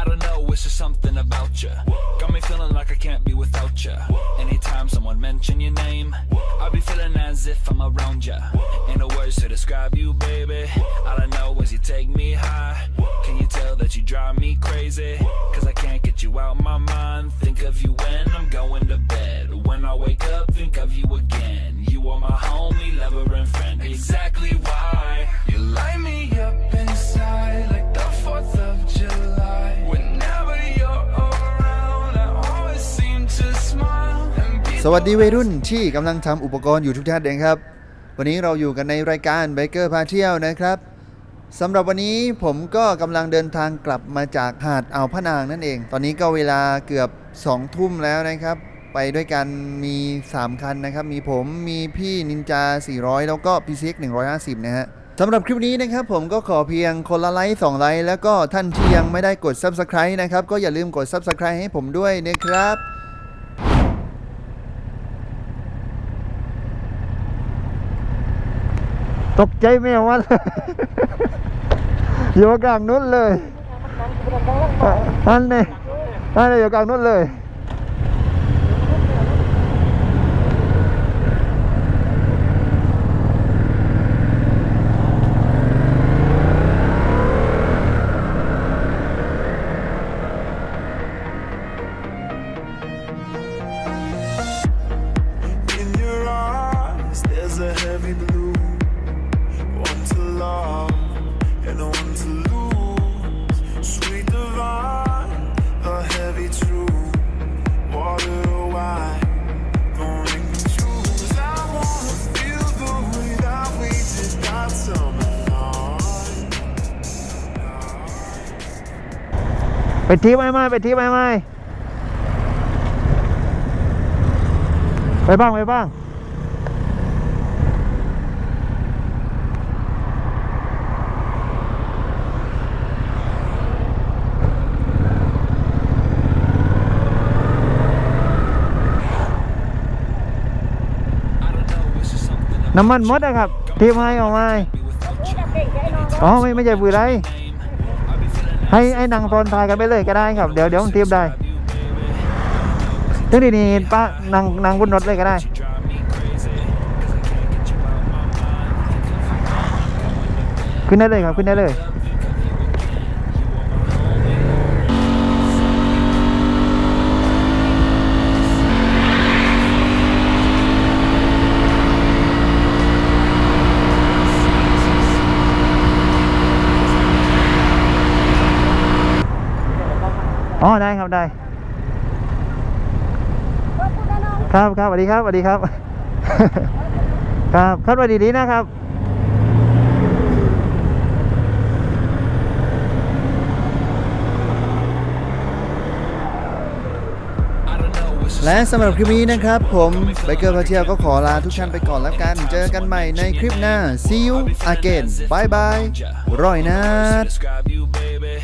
I don't know, it's just something about you. Got me feeling like I can't be without you. Anytime someone mention your name, I'll be feeling as if I'm around you. Ain't no words to describe you, baby. All I know is you take me high. Can you tell that you drive me crazy? Cause I can't get you out my mind. Think of you when I'm going to bed. When I wake up, think of you again. You are my homie, lover, สวัสดีวัยรุ่นที่กำลังทำอุปกรณ์อยู่ทุกท่านเองครับ วันนี้เราอยู่กันในรายการ b บเกอร์พาเที่ยวนะครับสำหรับวันนี้ผมก็กำลังเดินทางกลับมาจากหาดอ่าวพะนางนั่นเอง ตอนนี้ก็เวลาเกือบ2ทุ่มแล้วนะครับ ไปด้วยกันมี 3 คันนะครับ มีผมมีพี่นินจา 400 แล้วก็พี่ซิก150 นะฮะสำหรับคลิปนี้นะครับผมก็ขอเพียงคนละไลค์2ไลค์แล้วก็ท่านที่ยังไม่ได้กด Subscribe นะครับ ก็อย่าลืมกด Subscribe ให้ผมด้วยนะครับ ตกใจแมวมันอยู่กลางนู้นเลยอันนี้อันนี้อยู่กลางนู้นเลย ไปทีไม่ไม่ไปทีไม่ไม่ไปบ้างไปบ้าง I don't know, it's just something about น้ำมันหมดนะครับ ทีไม่ออกมา me without you. อ๋อไม่ไม่ใช่ปืนไร ให้ให้นางตอนทายกันไปเลยก็ได้ครับ เดี๋ยวเดี๋ยวผมทีบได้ถึงที่นี่ป้านางนางบนรถเลยก็ได้ขึ้นได้เลยครับขึ้นได้เลย อ๋อได้ครับได้ ครับครับสวัสดีครับสวัสดีครับ ครับครับสวัสดีดีนะครับและสำหรับคลิปนี้นะครับ ผมไบเกอร์พาเที่ยวก็ขอลาทุกท่านไปก่อนแล้วกัน เจอกันใหม่ในคลิปหน้า see you again bye bye ร้อยนัด describe you, baby.